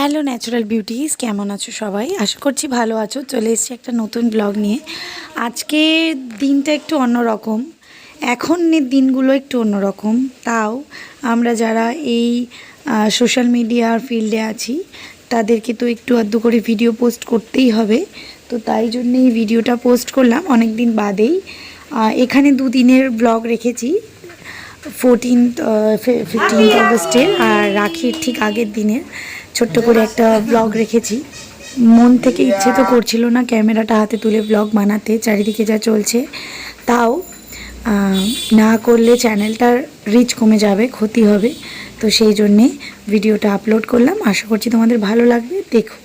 Hello natural beauties কেমন আছো সবাই? আশা করছি ভালো আছো। চলে এসেছি একটা নতুন ব্লগ নিয়ে। আজকে দিনটা একটু অন্যরকম। এখনের দিনগুলো একটু অন্যরকম। তাও আমরা যারা এই সোশ্যাল মিডিয়ার ফিল্ডে আছি তাদেরকে তো একটু আধটু করে ভিডিও পোস্ট করতেই হবে। তো তাই জন্য এই ভিডিওটা পোস্ট করলাম অনেক দিন বাদেই এখানে দুদিনের ব্লগ রেখেছি। ফোরটিন্থ ফিফটিন্থ অগস্টের আর রাখির ঠিক আগের দিনের। ছোট্ট করে একটা ব্লগ রেখেছি। মন থেকে ইচ্ছে তো করছিল না ক্যামেরাটা হাতে তুলে ব্লগ বানাতে, চারিদিকে যা চলছে, তাও না করলে চ্যানেলটার রিচ কমে যাবে, ক্ষতি হবে। তো সেই জন্যে ভিডিওটা আপলোড করলাম। আশা করছি তোমাদের ভালো লাগবে। দেখো।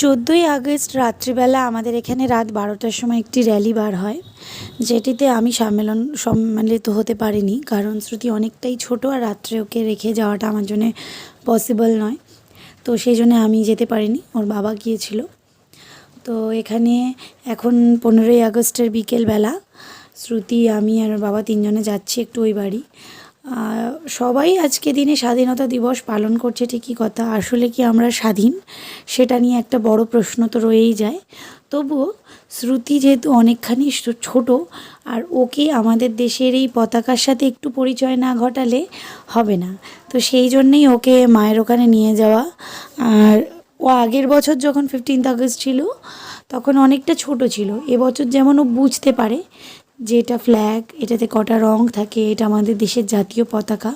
চোদ্দোই আগস্ট রাত্রিবেলা আমাদের এখানে রাত বারোটার সময় একটি র্যালি বার হয়। যেটিতে আমি সম্মেলন, সম্মিলিত হতে পারিনি, কারণ শ্রুতি অনেকটাই ছোট আর রাত্রে ওকে রেখে যাওয়াটা আমার জন্য পসিবল নয়। তো সেই জন্য আমি যেতে পারিনি, ওর বাবা গিয়েছিল। তো এখানে এখন পনেরোই আগস্টের বিকেলবেলা, শ্রুতি, আমি আর বাবা তিনজনে যাচ্ছি একটু ওই বাড়ি। সবাই আজকে দিনে স্বাধীনতা দিবস পালন করছে ঠিকই কথা। আসলে কি আমরা স্বাধীন? সেটা নিয়ে একটা বড় প্রশ্ন তো রয়েই যায়। তবুও শ্রুতি যেহেতু অনেকখানি ছোট, আর ওকে আমাদের দেশের এই পতাকার সাথে একটু পরিচয় না ঘটালে হবে না। তো সেই জন্যেই ওকে মায়ের ওখানে নিয়ে যাওয়া। আর ও আগের বছর যখন ফিফটিন্থ আগস্ট ছিল, তখন অনেকটা ছোট ছিল। এবছর যেমন ও বুঝতে পারে যে এটা ফ্ল্যাগ এটাতে কটা রং থাকে, এটা আমাদের দেশের জাতীয় পতাকা,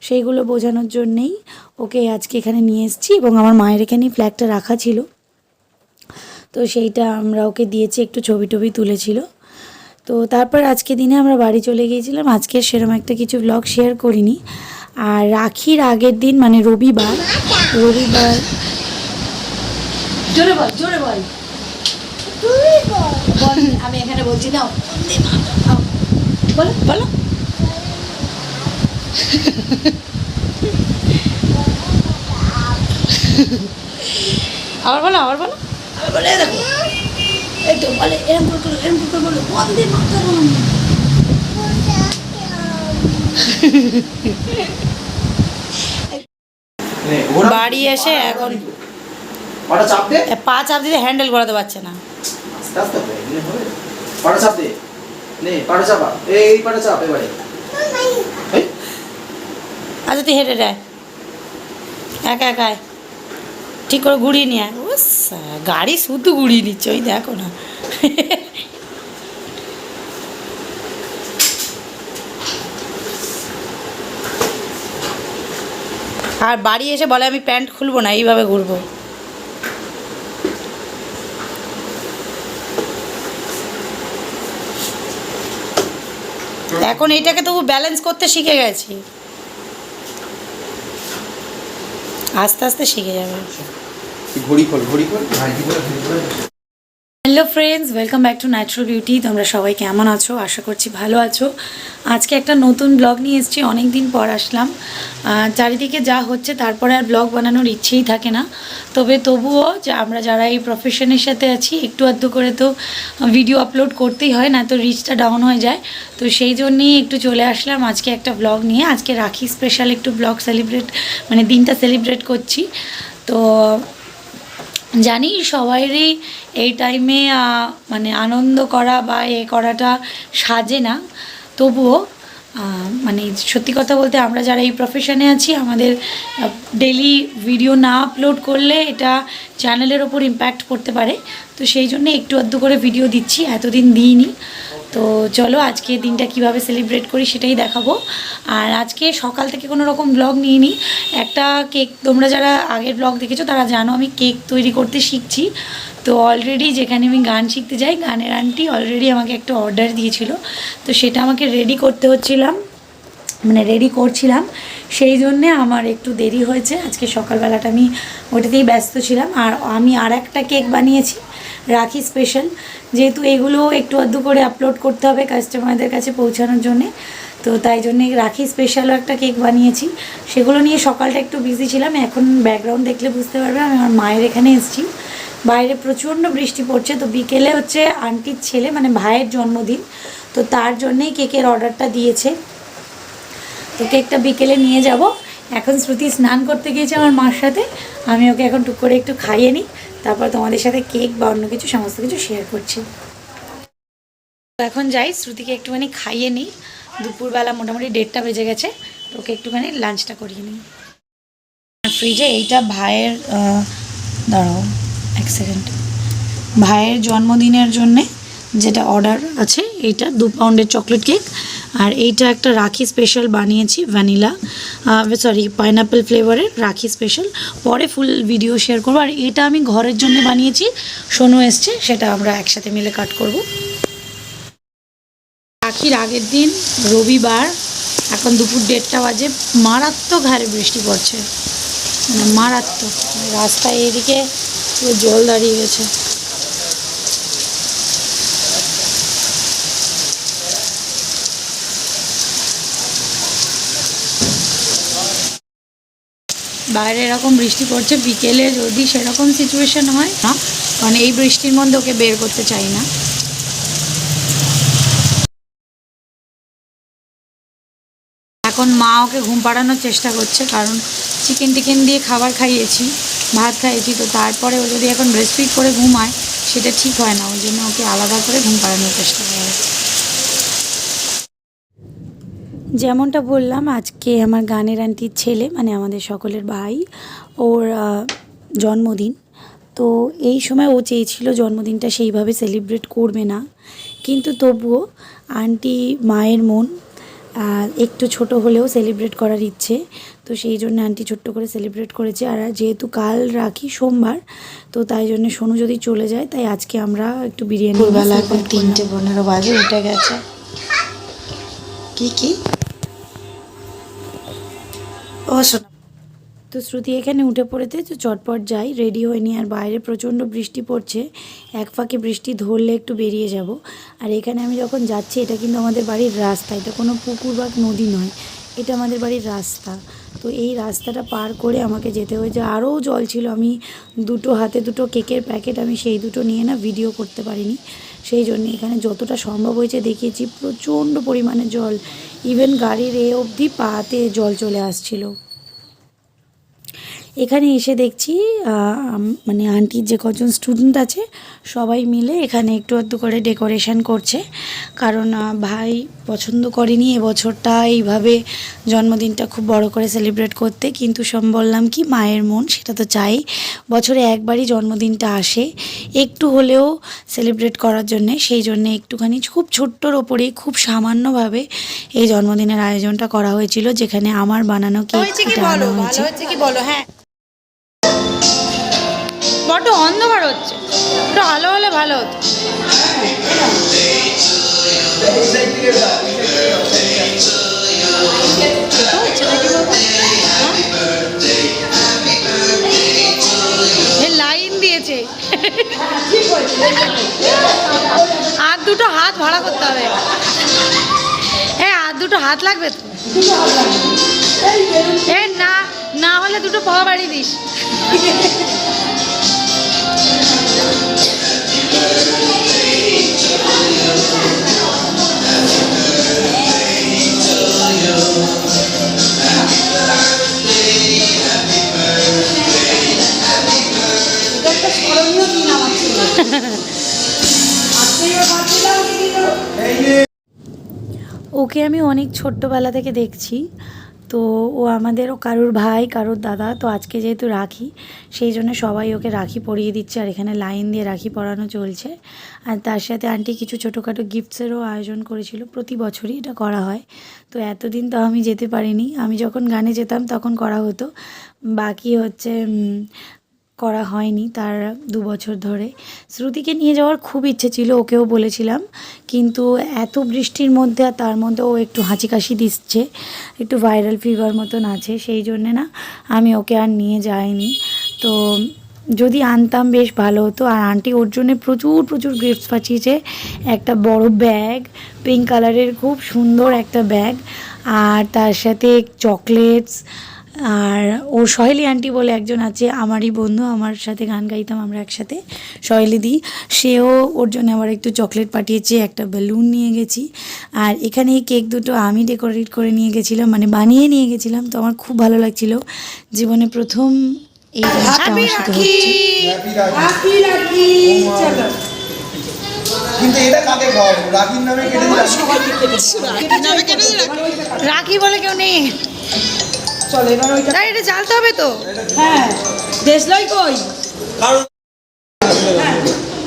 সেইগুলো বোঝানোর জন্যেই ওকে আজকে এখানে নিয়ে এসেছি এবং আমার মায়ের এখানেই ফ্ল্যাগটা রাখা ছিল। তো সেইটা আমরা ওকে দিয়েছি, একটু ছবি টবি তুলেছিল। তো তারপর আজকে দিনে আমরা বাড়ি চলে গিয়েছিলাম। আজকে সেরকম একটা কিছু ব্লগ শেয়ার করিনি। আর রাখির আগের দিন মানে রবিবার রবিবার জোরে বল জোরে বল। আমি এখানে বলছি না বলো বলো। আবার বলো আবার বলো। আমি বলে দেখো। এই তো বলে এরকম করে করো, এরকম করে বলো বন্দে মাতরম। বাড়ি এসে এখন পাটা চাপ দে? পা চাপ দিতে হ্যান্ডেল করাতে পারছে না। আস্তে আস্তে হবে, এমনি হবে। পাটা চাপ দে? নে পাটা চাপা। এই পাটা চাপ এবারে। আচ্ছা তুই হেঁটে দেয় একা একা ঠিক করে ঘুরিয়ে নিয়ে। উস, গাড়ি শুধু ঘুরিয়ে নিচ্ছে ওই দেখো না। আর বাড়ি এসে বলে আমি প্যান্ট খুলবো না এইভাবে ঘুরবো। এখন এটাকে তবু ব্যালেন্স করতে শিখে গেছি। আস্তে আস্তে শিখে যাবে। ঘড়ি ঘড়ি hello friends welcome back to natural beauty তোমরা সবাই কেমন আছো? আশা করছি ভালো আছো। আজকে একটা নতুন ব্লগ নিয়ে এসেছি অনেক দিন পর আসলাম। চারিদিকে যা হচ্ছে, তারপরে আর ব্লগ বানানোর ইচ্ছেই থাকে না। তবে তবুও যে, আমরা যারা এই প্রফেশনের সাথে আছি, একটু আধটু করে তো ভিডিও আপলোড করতেই হয়, না তো রিচটা ডাউন হয়ে যায়। তো সেই জন্যেই একটু চলে আসলাম আজকে একটা ব্লগ নিয়ে। আজকে রাখি স্পেশাল একটু ব্লগ সেলিব্রেট মানে দিনটা সেলিব্রেট করছি। তো জানি সবাইরই এই টাইমে মানে আনন্দ করা বা এ করাটা সাজে না। তবুও মানে সত্যি কথা বলতে আমরা যারা এই প্রফেশনে আছি, আমাদের ডেলি ভিডিও না আপলোড করলে এটা চ্যানেলের ওপর ইম্প্যাক্ট পড়তে পারে। তো সেই জন্য একটু আধটু করে ভিডিও দিচ্ছি, এতদিন দিইনি। তো চলো, আজকে দিনটা কীভাবে সেলিব্রেট করি সেটাই দেখাবো। আর আজকে সকাল থেকে কোনো রকম ব্লগ নিইনি। একটা কেক তোমরা যারা আগের ব্লগ দেখেছ, তারা জানো আমি কেক তৈরি করতে শিখছি। তো অলরেডি যেখানে আমি গান শিখতে যাই, গানের আন্টি অলরেডি আমাকে একটা অর্ডার দিয়েছিল। তো সেটা আমাকে রেডি করতে হচ্ছিলাম মানে রেডি করছিলাম। সেই জন্যে আমার একটু দেরি হয়েছে। আজকে সকালবেলাটা আমি ওটাতেই ব্যস্ত ছিলাম। আর আমি আর একটা কেক বানিয়েছি, রাখি স্পেশাল যেহেতু এগুলো একটু আধটু করে আপলোড করতে হবে কাস্টমারদের কাছে পৌঁছানোর জন্যে। তো তাই জন্যে রাখি স্পেশালও একটা কেক বানিয়েছি। সেগুলো নিয়ে সকালটা একটু বিজি ছিলাম। এখন ব্যাকগ্রাউন্ড দেখলে বুঝতে পারবে, আমি আমার মায়ের এখানে এসেছি। বাইরে প্রচণ্ড বৃষ্টি পড়ছে, তো বিকেলে হচ্ছে আন্টির ছেলে মানে ভাইয়ের জন্মদিন, তো তার জন্যেই কেকের অর্ডারটা দিয়েছে। তো কেকটা বিকেলে নিয়ে যাব। এখন শ্রুতি স্নান করতে গিয়েছে আমার মার সাথে, আমি ওকে এখন টুক করে একটু খাইয়ে নিই, তারপর তোমাদের সাথে কেক বা অন্য কিছু, সমস্ত কিছু শেয়ার করছি। এখন যাই, শ্রুতিকে একটুখানি খাইয়ে নিই। দুপুরবেলা মোটামুটি দেড়টা বেজে গেছে, তো ওকে একটুখানি লাঞ্চটা করিয়ে নিই। ফ্রিজে এইটা ভাইয়ের দাঁড়াও। এক সেকেন্ড ভাইয়ের জন্মদিনের জন্যে যেটা অর্ডার আছে, এইটা দু পাউন্ডের চকলেট কেক আর এইটা একটা রাখি স্পেশাল বানিয়েছি ভ্যানিলা সরি পাইনাপেল ফ্লেভারের রাখি স্পেশাল পরে ফুল ভিডিও শেয়ার করব। আর এটা আমি ঘরের জন্য বানিয়েছি, সোনু এসছে, সেটা আমরা একসাথে মিলে কাট করব। রাখির আগের দিন, রবিবার, এখন দুপুর দেড়টা বাজে, মারাত্মক হারে বৃষ্টি পড়ছে। মানে মারাত্মক, রাস্তায় এদিকে জল দাঁড়িয়ে গেছে। বাইরে এরকম বৃষ্টি পড়ছে, বিকেলে যদি সেরকম সিচুয়েশন হয় না কারণ এই বৃষ্টির মধ্যে ওকে বের করতে চাই না। এখন মা ওকে ঘুম পাড়ানোর চেষ্টা করছে, কারণ চিকেন টিকেন দিয়ে খাবার খাইয়েছি। ভাত খাইয়েছি তো তারপরে ও যদি এখন ব্রেস্টফিড করে ঘুমায়, সেটা ঠিক হয় না। ওই জন্য ওকে আলাদা করে ঘুম পাড়ানোর চেষ্টা করা যেমনটা বললাম, আজকে আমার গানের আন্টির ছেলে মানে আমাদের সকলের ভাই, ওর জন্মদিন। তো এই সময় ও চেয়েছিল জন্মদিনটা সেইভাবে সেলিব্রেট করবে না। কিন্তু তবুও আন্টি মায়ের মন একটু ছোট হলেও সেলিব্রেট করার ইচ্ছে। তো সেই জন্য আন্টি ছোট্ট করে সেলিব্রেট করেছে। আর যেহেতু কাল রাখি সোমবার তো তাই জন্য সোনু যদি চলে যায় তাই আজকে আমরা একটু বিরিয়ানি বেলা এখন তিনটে পনেরো বাজে উঠে গেছে। কি কি? ও শোনো তো শ্রুতি এখানে উঠে পড়েতে তো চটপট যাই। রেডি হয়নি আর বাইরে প্রচণ্ড বৃষ্টি পড়ছে। এক ফাঁকে বৃষ্টি ধরলে একটু বেরিয়ে যাব। আর এখানে আমি যখন যাচ্ছি, এটা কিন্তু আমাদের বাড়ির রাস্তা। এটা কোনো পুকুর বা নদী নয়, এটা আমাদের বাড়ির রাস্তা। তো এই রাস্তাটা পার করে আমাকে যেতে হয়েছে। আরও জল ছিল, আমি দুটো হাতে দুটো কেকের প্যাকেট, আমি সেই দুটো নিয়ে না ভিডিও করতে পারিনি। সেই জন্য এখানে যতটা সম্ভব হয়েছে দেখিয়েছি, প্রচণ্ড পরিমাণে জল। ইভেন গাড়ির এ অবধি পাতে জল চলে আসছিল। এখানে এসে দেখছি মানে আন্টির যে কজন স্টুডেন্ট আছে সবাই মিলে এখানে একটু আধটু করে ডেকোরেশন করছে। কারণ ভাই পছন্দ করেনি এবছরটা এইভাবে জন্মদিনটা খুব বড় করে সেলিব্রেট করতে। কিন্তু সব বললাম কি মায়ের মন সেটা তো চাই। বছরে একবারই জন্মদিনটা আসে। একটু হলেও সেলিব্রেট করার জন্যে সেই জন্যে একটুখানি খুব ছোট্টর ওপরেই খুব সামান্যভাবে এই জন্মদিনের আয়োজনটা করা হয়েছিল যেখানে আমার বানানো কেক হয়েছে কি আনা হয়েছে কি বলো? হ্যাঁ। বড্ড অন্ধকার হচ্ছে। একটু আলো হলে ভালো হতো। এ লাইন দিয়েছে। আর দুটো হাত ভাড়া করতে হবে। হ্যাঁ আর দুটো হাত লাগবে তো। না না হলে দুটো পাওয়া বাড়ি দিস। ওকে আমি অনেক ছোট্টবেলা থেকে দেখছি। তো ও আমাদের কারোর ভাই, কারোর দাদা। তো আজকে যেহেতু রাখি সেই জন্য সবাই ওকে রাখি পরিয়ে দিচ্ছে আর এখানে লাইন দিয়ে রাখি পরানো চলছে। আর তার সাথে আন্টি কিছু ছোটোখাটো গিফটসেরও আয়োজন করেছিল। প্রতি বছরই এটা করা হয়। তো এতদিন তো আমি যেতে পারিনি। আমি যখন গানে যেতাম তখন করা হতো। বাকি হচ্ছে করা হয়নি তার দু বছর ধরে। শ্রুতিকে নিয়ে যাওয়ার খুব ইচ্ছে ছিল, ওকেও বলেছিলাম। কিন্তু এত বৃষ্টির মধ্যে আর তার মধ্যে ও একটু হাঁচি কাশি দিচ্ছে। একটু ভাইরাল ফিভার মতন আছে। সেই জন্যে না, আমি ওকে আর নিয়ে যাইনি। তো যদি আনতাম বেশ ভালো হতো। আর আন্টি ওর জন্য প্রচুর প্রচুর গিফটস পাঠিয়েছে। একটা বড় ব্যাগ পিঙ্ক কালারের খুব সুন্দর একটা ব্যাগ আর তার সাথে চকলেটস আর ওর সহেলি আন্টি বলে একজন আছে, আমারই বন্ধু, আমার সাথে গান গাইতাম আমরা একসাথে, সহেলি দি। সেও ওর জন্য আবার একটু চকলেট পাঠিয়েছে, একটা বেলুন নিয়ে গেছি। আর এখানে এই কেক দুটো আমি ডেকোরেট করে নিয়ে গেছিলাম মানে বানিয়ে নিয়ে গেছিলাম, তো আমার খুব ভালো লাগছিল। জীবনে প্রথম এই জিনিসটা আমার সাথে হচ্ছে। রাখি। কিন্তু এটা কাকে খাওয়াবো রাখির নামে কেটে দিলাম রাখি বলে কেউ নেই। চলো এবার ওইটা এটা জ্বালতে হবে তো? হ্যাঁ। দেশলাই কই? কারণ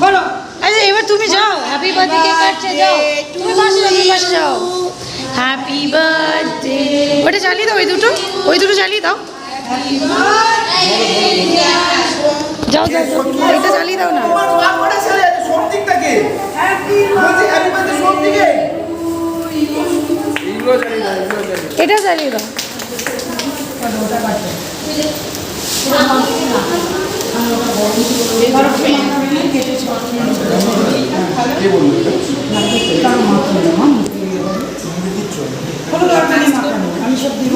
বলো। আচ্ছা এবার তুমি যাও। হ্যাপি বার্থডে কেক কাটছে যাও। তুমি পাশে যাও তুমি পাশে যাও। হ্যাপি বার্থডে ওটা জ্বালিয়ে দাও ওই দুটো। ওই দুটো জ্বালিয়ে দাও। যাও যাও যাও। এটা জ্বালিয়ে দাও না। এটা জ্বালিয়ে দাও। আমি সব দিব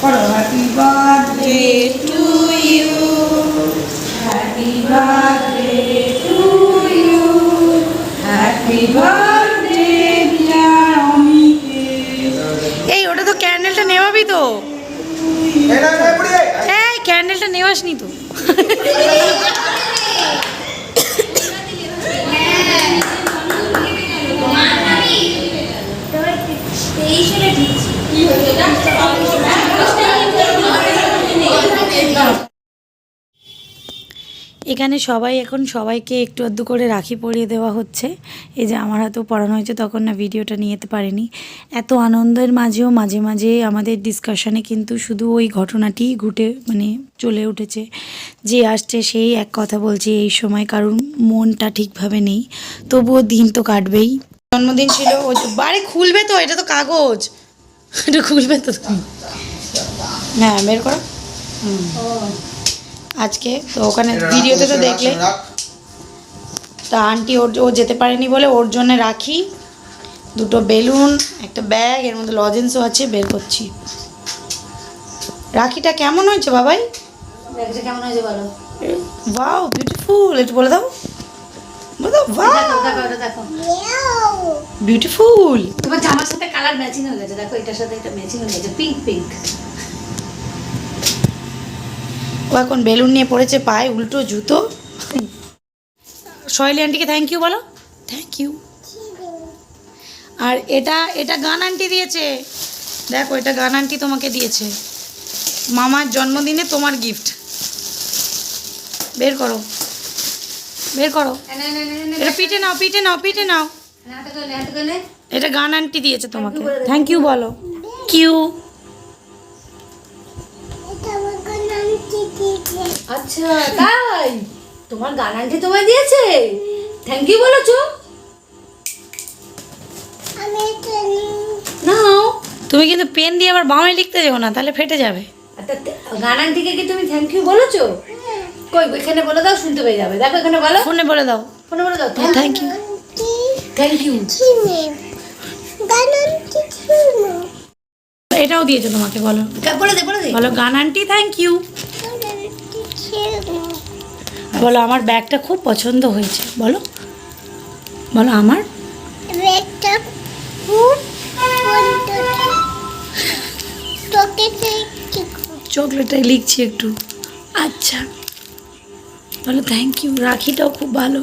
করো happy birthday to you happy birthday to you happy birthday dear অমিতে এই ওটা তো ক্যান্ডেলটা নেওয়াবি তো। এই ক্যান্ডেলটা নেওয়াসনি তো। এখানে সবাই এখন সবাইকে একটু আধটু করে রাখি পরিয়ে দেওয়া হচ্ছে। এই যে আমার হাতেও পড়ানো হয়েছে, তখন না ভিডিওটা নিয়ে যেতে পারিনি। এত আনন্দের মাঝেও মাঝে মাঝে আমাদের ডিসকাশনে কিন্তু শুধু ওই ঘটনাটি ঘুটে মানে চলে উঠেছে। যে আসছে সেই এক কথা বলছে এই সময় কারণ মনটা ঠিকভাবে নেই। তবুও দিন তো কাটবেই। জন্মদিন ছিল বাড়ি খুলবে তো, এটা তো কাগজ। এটা খুলবে তো তুমি। হ্যাঁ বের করো। আজকে তো ওখানে ভিডিওতে তো দেখলে। তা আন্টি ওর ও যেতে পারেনি বলে ওর জন্য রাখি। দুটো বেলুন একটা ব্যাগ এর মধ্যে লজেন্সও আছে বের করছি। রাখিটা কেমন হয়েছে বাবাই? কেমন হয়েছে বলো? ওয়াও বিউটিফুল একটু বলে দাও। বিউটিফুল তোমার জামার সাথে কালার ম্যাচিং হয়ে গেছে। দেখো এটার সাথে এটা ম্যাচিং হয়ে গেছে। পিঙ্ক পিঙ্ক ও এখন বেলুন নিয়ে পড়েছে পায়ে উল্টো জুতো। সহেলি আন্টিকে থ্যাংক ইউ বলো। থ্যাংক ইউ আর এটা এটা গান আন্টি দিয়েছে। দেখো এটা গান আন্টি তোমাকে দিয়েছে। মামার জন্মদিনে তোমার গিফট বের করো। বের করো। এটা পিঠে নাও পিঠে নাও পিঠে নাও। এটা গান আন্টি দিয়েছে তোমাকে। থ্যাংক ইউ বলো। কিউ আচ্ছা তাই? তোমার গান আন্টি তোমায় দিয়েছে? থ্যাংক ইউ বলেছ? নাও। তুমি কিন্তু পেন দিয়ে আবার বামে লিখতে যাও না তাহলে ফেটে যাবে। আচ্ছা, গান আন্টিকে কি তুমি থ্যাংক ইউ বলেছ? কই এখানে বলে দাও শুনতে পেয়ে যাবে। দেখো এখানে বলো। ফোনে বলে দাও। ফোনে বলে দাও। থ্যাংক ইউ থ্যাংক ইউ এটাও দিয়েছে তোমাকে বলো। বলে দে বলে দে। বলো গান আন্টি থ্যাংক ইউ বলো আমার ব্যাগটা খুব পছন্দ হয়েছে। বলো। বলো আমার? চকলেটটাই লিখছি একটু। আচ্ছা। বলো থ্যাংক ইউ রাখিটাও খুব ভালো।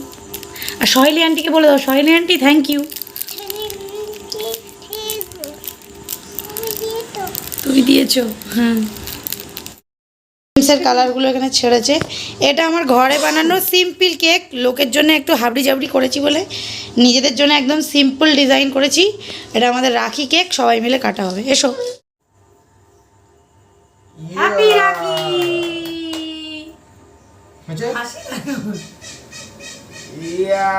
আর সহেলি আন্টিকে বলে দাও সহেলি আন্টি থ্যাংক ইউ তুমি দিয়েছ হ্যাঁ জিন্সের কালারগুলো এখানে ছেড়েছে। এটা আমার ঘরে বানানো সিম্পল কেক লোকের জন্য একটু হাবড়ি জাবড়ি করেছি বলে নিজেদের জন্য একদম সিম্পল ডিজাইন করেছি। এটা আমাদের রাখি কেক সবাই মিলে কাটা হবে। এসো। হ্যাপি রাখি হয়েছে? ইয়া।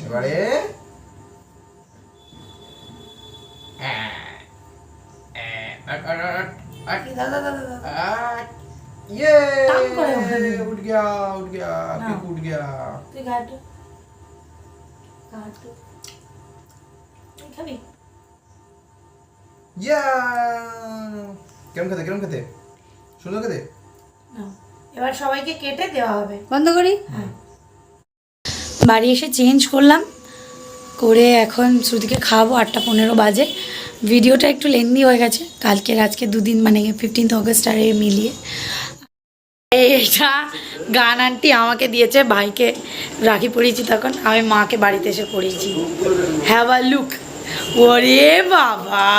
এবারে ये उठ गया उठ गया केक उठ गया তুই কাটো কাটো তুই খাবি ইয়া কেমন খেতে কেমন খেতে সুন্দর খেতে এবার সবাইকে কেটে দেওয়া হবে। বন্ধ করি? বাড়ি এসে চেঞ্জ করলাম। করে এখন শ্রুতিকে খাওয়াবো আটটা পনেরো বাজে। ভিডিওটা একটু লেন্দি হয়ে গেছে। কালকের আজকে দুদিন মানে ফিফটিন্থ অগস্ট আর মিলিয়ে। এইটা গান আন্টি আমাকে দিয়েছে ভাইকে রাখি পরিয়েছি তখন আমি মাকে বাড়িতে এসে পড়িয়েছি হ্যাভ আ লুক ওরে বাবা!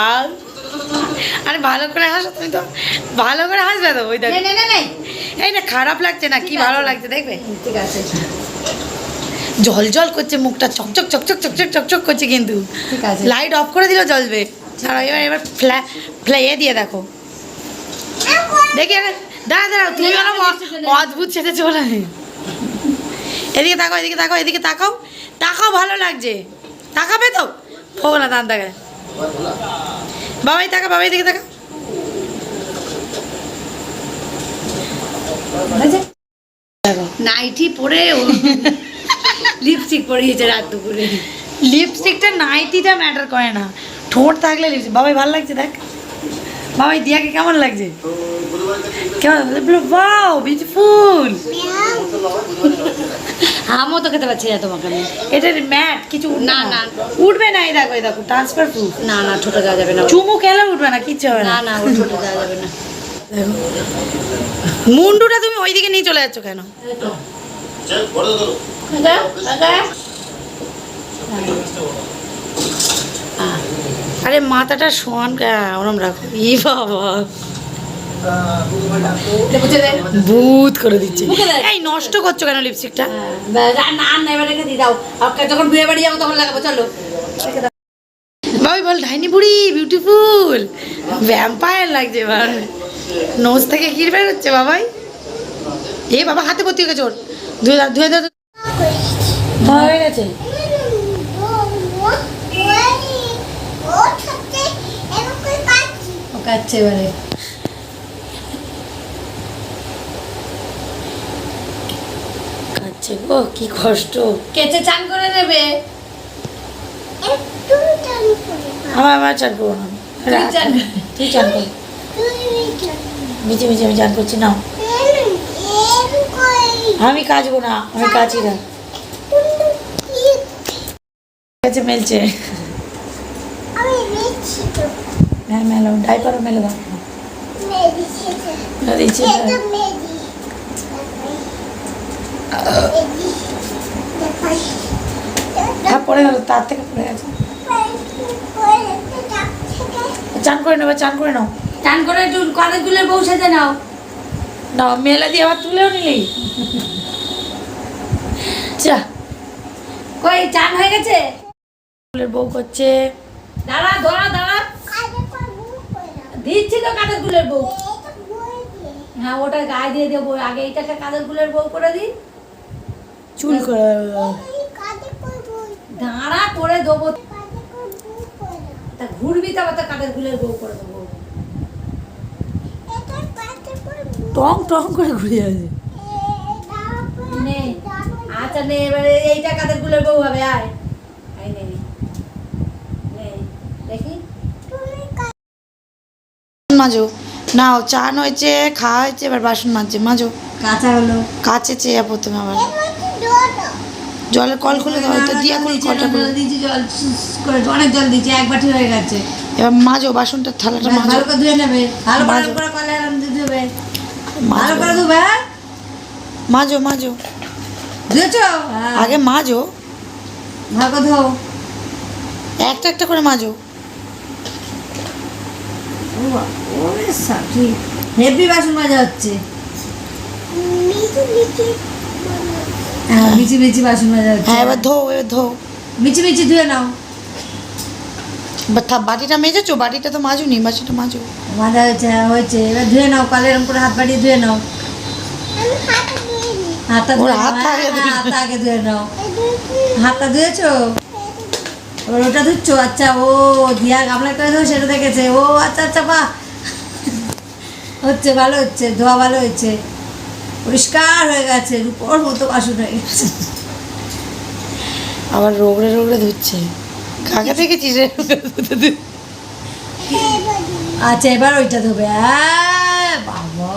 আরে ভালো করে হাসো তুমি তো। ভালো করে হাসবে তো ওই দেখো এই না খারাপ লাগছে না কি ভালো লাগছে দেখবে? ঠিক আছে। জল জল করছে মুখটা চকচক চকচক চকচক চকচক করছে কিন্তু। লাইট অফ করে দিলেও জ্বলবে আর এবার এবার ফ্ল্যা ফ্লাই দিয়ে দেখো। দেখি দাঁড়া দাঁড়াও তুমি অদ্ভুত সেটা চলে এদিকে তাকাও এদিকে তাকাও এদিকে তাকাও। তাকাও ভালো লাগছে। তাকাবে তো? না দান তাকায় বাবাই থাকা বাবাই দিকে থাকা। নাইটি পরে লিপস্টিক পরিয়েছে রাত দুপুরে। লিপস্টিকটা নাইটিটা ম্যাটার করে না। ঠোঁট থাকলে লিপস্টিক বাবাই ভালো লাগছে দেখ। বাবাই দিয়াকে কেমন লাগছে? কেমন? বাও বিউটিফুল আমও তো খেতে না তোমাকে আমি। ম্যাট কিছু না, না। উঠবে না এই দেখো এই দেখো ট্রান্সফার প্রুফ না না ছোট যাওয়া যাবে না। চুমু খেলে উঠবে না কিচ্ছু হবে না। না যাওয়া যাবে না। মুন্ডুটা তুমি ওইদিকে নিয়ে চলে যাচ্ছ কেন? কাকা। আরে মাথাটা শোয়ান আহ, ওরম রাখো। ই বাবা। ভূত করে দিচ্ছে। এই নষ্ট করছ কেন লিপস্টিকটা হ্যাঁ, আর যখন বিয়ে বাড়ি যাব তখন লাগাবো চলো। বাবু বল ডাইনি বুড়ি বিউটিফুল ভ্যাম্পায়ার লাগছে এবার নোজ থেকে কি বের হচ্ছে বাবাই। এ বাবা হাতে হয়ে গেছে ওর। ধুয়ে দাও ধুয়ে দাও হয়ে গেছে। ও কাচ্ছে এবারে। কাচ্ছে গো কি কষ্ট। কেচে চান করে নেবে। আমার আমার চান করব না। তুই চান কর। মিচে মিচে আমি চান করছি না আমি কাচবো না আমি কাচি না। কাছে মেলছে। হ্যাঁ মেলো ডাইপারও মেলে দাও। হ্যাঁ পড়ে গেল তার থেকে পড়ে গেছে। চান করে নেবে চান করে নাও। চান করে কলেজগুলোর বউ সাজে নাও। নাও মেলা দিয়ে আবার তুলেও নিলি। চা কই চান হয়ে গেছে? বউ করছে। দাঁড়া দাঁড়া দাঁড়া। দিচ্ছি তো কাদের গুলের বউ? হ্যাঁ ওটা গায়ে দিয়ে দেবো। আগে এইটাকে কাদের গুলের বউ করে দিই? চুল করে দাঁড়া করে দেবো। তা ঘুরবি তো আবার তো কাদের গুলের বউ করে দেবো। টং টং করে ঘুরে আছে নে। আচ্ছা নে এবারে এইটা কাদের গুলের বউ হবে আয় নে নে দেখি মাজো। নাও চান হয়েছে খাওয়া হয়েছে এবার বাসন মাজছে মাজো। কাঁচা হলো। কাচেছে প্রথমে আবার। জলের কল খুলে দাও তো দিয়া খুলে কলটা খুলে। জল দিয়েছি জল অনেক জল দিয়েছি এক বাটি হয়ে গেছে। এবার মাজো বাসনটা থালাটা মাজো। ভালো করে ধুয়ে নেবে। ভালো করে কলে আরাম দিয়ে ধুবে। ভালো করে ধুবে হ্যাঁ? মাজো মাজো। ধুয়েছো? হ্যাঁ। আগে মাজো। ভালো করে ধো একটা একটা করে মাজো। হেভি বাসন মাজা হচ্ছে। হ্যাঁ মিচি মিচি বাসন মাজা হচ্ছে। হ্যাঁ এবার ধো এবার ধো মিচি মিচি ধুয়ে নাও। বাটিটা মেজেছো? বাটিটা তো মাজুনি বাটিটা মাজো। মাজা হয়েছে হ্যাঁ হয়েছে। এবার ধুয়ে নাও কলে এরকম করে হাত বাড়িয়ে ধুয়ে নাও। হাতটা ধুয়ে হ্যাঁ, আগে ধুয়ে নাও। হাতটা ধুয়েছো? এবার ওটা ধুচ্ছো আচ্ছা ও দিয়া গামলা করে ধো সেটা দেখেছে। ও আচ্ছা আচ্ছা বাহ হচ্ছে ভালো হচ্ছে ধোয়া ভালো হচ্ছে পরিষ্কার হয়ে গেছে রূপোর মতো বাসন হয়ে গেছে। আবার রোগড়ে রোগড়ে ধুচ্ছে। কাকে দেখেছিস আচ্ছা এবার ওইটা হ্যাঁ বাবা।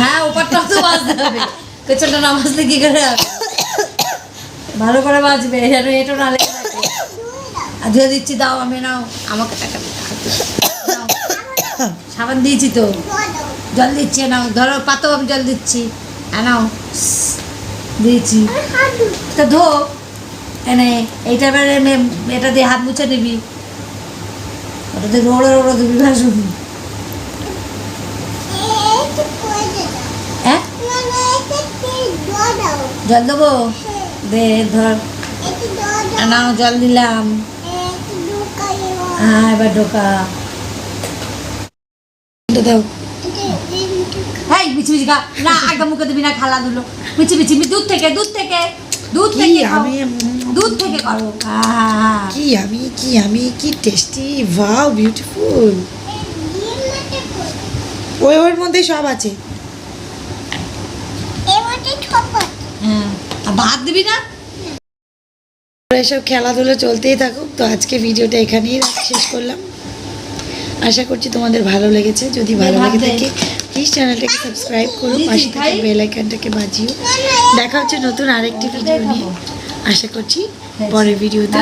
হ্যাঁ ওপারটাও তো বাজতে হবে। পেছনটা না বাজলে কি করে হবে? ভালো করে বাজবে যেন এটো না লেগে থাকে। আর ধুয়ে দিচ্ছি দাও আমি নাও আমাকে টাকা সাবান দিয়েছি তো। জল দিচ্ছি নাও ধরো পাতো আমি জল দিচ্ছি। হ্যাঁ নাও দিয়েছি। তো ধো এনে এইটা এবারে এটা দিয়ে হাত মুছে নিবি। ওটা দিয়ে রোড়ো রোড়ো দিবি ভাসুন। হ্যাঁ? জল দেবো? দে ধর। নাও জল দিলাম। হ্যাঁ এবার ঢোকা। দাও। না একদম মুখে দিবি না খালা দুলো দুধ থেকে দুধ থেকে দুধ থেকে আমি দুধ থেকে করো হ্যাঁ হ্যাঁ হ্যাঁ। কি আমি কি আমি কি টেস্টি ওয়াও বিউটিফুল ওই ওর মধ্যে সব আছে হ্যাঁ আর ভাত দিবি না? এসব খেলাধুলো চলতেই থাকুক তো আজকে ভিডিওটা এখানেই শেষ করলাম। আশা করছি তোমাদের ভালো লেগেছে। যদি ভালো লেগে থাকে প্লিজ চ্যানেলটাকে সাবস্ক্রাইব করো পাশে থেকে খাই? বেল আইকনটাকে বাজিও। দেখা হচ্ছে নতুন আরেকটি ভিডিও নিয়ে। আশা করছি পরের ভিডিওতে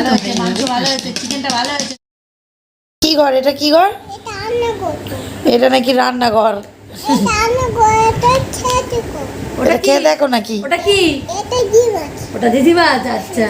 কি ঘর? এটা কি ঘর? এটা নাকি রান্নাঘর? ওটা কি? খেয়ে দেখো নাকি। ওটা কি? ওটা দিদি মাছ আচ্ছা